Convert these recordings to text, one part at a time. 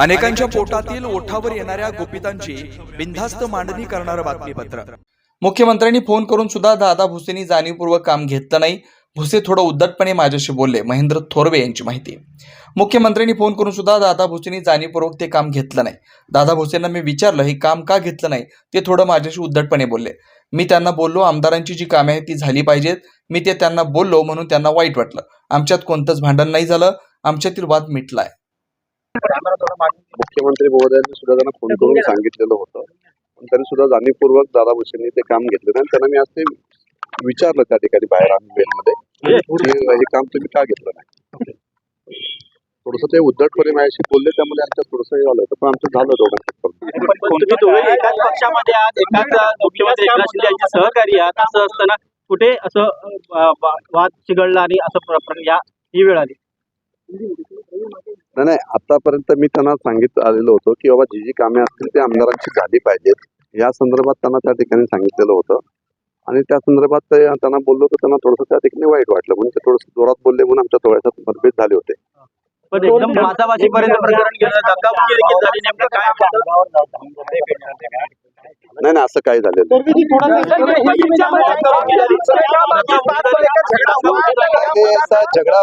अनेकांच्या पोटातील ओठावर येणाऱ्या गोपितांची बिनधास्त मांडणी करणारं बातमीपत्र. मुख्यमंत्र्यांनी फोन करून सुद्धा दादा भुसेंनी जाणीवपूर्वक काम घेतलं नाही. भुसे थोडं उद्धटपणे माझ्याशी बोलले महेंद्र थोरवे यांची माहिती. मुख्यमंत्र्यांनी फोन करून सुद्धा दादा भुसेंनी जाणीवपूर्वक ते काम घेतलं नाही. दादा भुसेंना मी विचारलं हे काम का घेतलं नाही? ते थोडं माझ्याशी उद्धटपणे बोलले. मी त्यांना बोललो आमदारांची जी कामे आहेत ती झाली पाहिजेत. मी ते त्यांना बोललो म्हणून त्यांना वाईट वाटलं. आमच्यात कोणतंच भांडण नाही झालं. आमच्यातील वाद मिटलाय. मुख्यमंत्री महोदयांनी सुद्धा त्यांना फोन करून सांगितलेलं होतं. पण त्यांनी सुद्धा जाणीवपूर्वक दादा भुसेंनी ते काम घेतलं नाही. आणि त्यांना मी आज ते विचारलं त्या ठिकाणी बाहेर आम्ही हे. काम तुम्ही का घेतलं नाही? थोडस ते उद्धटपणे माझ्याशी बोलले त्यामुळे आमच्या थोडस हे झालं होतं. पण आमचं झालं दोघांचं. पण तुम्ही दोघे एकाच पक्षामध्ये आहात एकाच मुख्यमंत्री एकनाथ शिंदे यांचे सहकारी आहात असं असताना कुठे असं वाद चिघळला आणि असं या ही वेळ आली? नाही नाही आतापर्यंत मी त्यांना सांगित आलेलो होतो की बाबा जी जी कामे असतील ते आमदारांची झाली पाहिजेत. या संदर्भात त्यांना त्या ठिकाणी सांगितलेलं होतं. आणि त्या संदर्भात ते त्यांना बोललो तर त्यांना थोडंसं त्या ठिकाणी वाईट वाटलं. म्हणून ते थोडंसं जोरात बोलले म्हणून आमच्या थोड्याशा मतभेद झाले होते. पण एकदम वादावादीपर्यंत प्रकरण गेलं धक्काबुक्की देखील झाली. नेमकं काय नाही नाही असं काही झालेलं नाही. ये ऐसा झगड़ा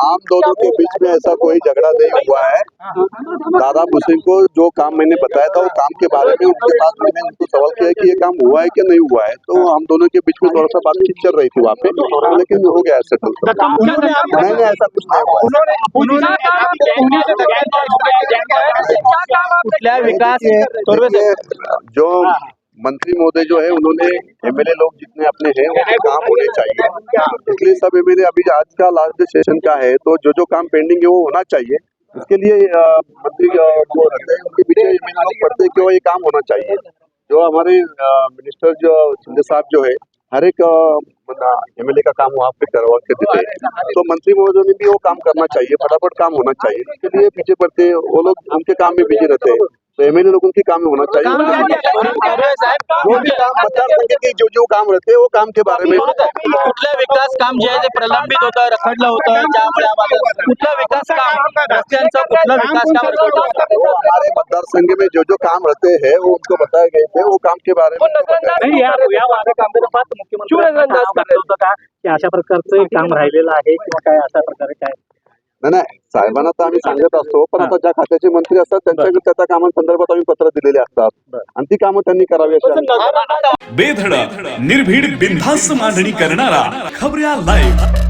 आम दोनों के बीच में ऐसा कोई झगड़ा नहीं हुआ है। दादा भुसेन को जो काम मैंने बताया था वो काम के बारे में उनके पास मैंने उनको सवाल किया कि ये काम हुआ है कि नहीं हुआ है। तो हम दोनों के बीच में थोड़ा सा बातचीत चल रही थी वहाँ पे लेकिन हो गया सेटल नहीं नहीं ऐसा कुछ नहीं हुआ जो मंत्री महोदय जो है उन्होंने एमएलए लोग जितने अपने हैं उनके काम होने चाहिए। इसलिए सब एमएलए अभी आज का लास्ट सेशन का है तो जो जो काम पेंडिंग है वो होना चाहिए। इसके लिए मंत्री जो रहते हैं उनके पीछे एमएलए लोग पढ़ते हैं कि वो ये काम होना चाहिए। जो हमारे मिनिस्टर जो शिंदे साहब जो है हर एक एमएलए का काम वहाँ पे करवा के देते हैं। तो मंत्री महोदय ने भी वो काम करना चाहिए फटाफट काम होना चाहिए। इसके लिए पीछे पड़ते हैं वो लोग उनके काम में बिज़ी रहते हैं। तो एमएलए लोगों के काम में होना चाहिए। जो भी काम मतदारसंघ के जो जो काम रहते हैं वो काम के बारे में। कुठलं विकास काम जे आहे ते प्रलंबित होतं रखडलं होतं त्यामुळे आम्हाला कुठलं विकास काम रस्त्यांचं कुठलं विकास काम हमारे मतदार संघ में जो जो काम रहते हैं वो उनको बताए गए थे वो काम के बारे में नाही या या वादकांदर्भात मुख्यमंत्री होतं का? की अशा प्रकारचं काम राहिलेलं आहे किंवा काय अशा प्रकारे काय? नाही नाही. साहेबांना तर आम्ही सांगत असतो पण आता ज्या खात्याचे मंत्री असतात त्यांच्याकडे त्या त्या कामांसंदर्भात आम्ही पत्र दिलेले असतात. आणि ती कामं त्यांनी करावी अशी बेधडक निर्भीड बिनधास्त मांडणी करणारा खबऱ्या लाईव्ह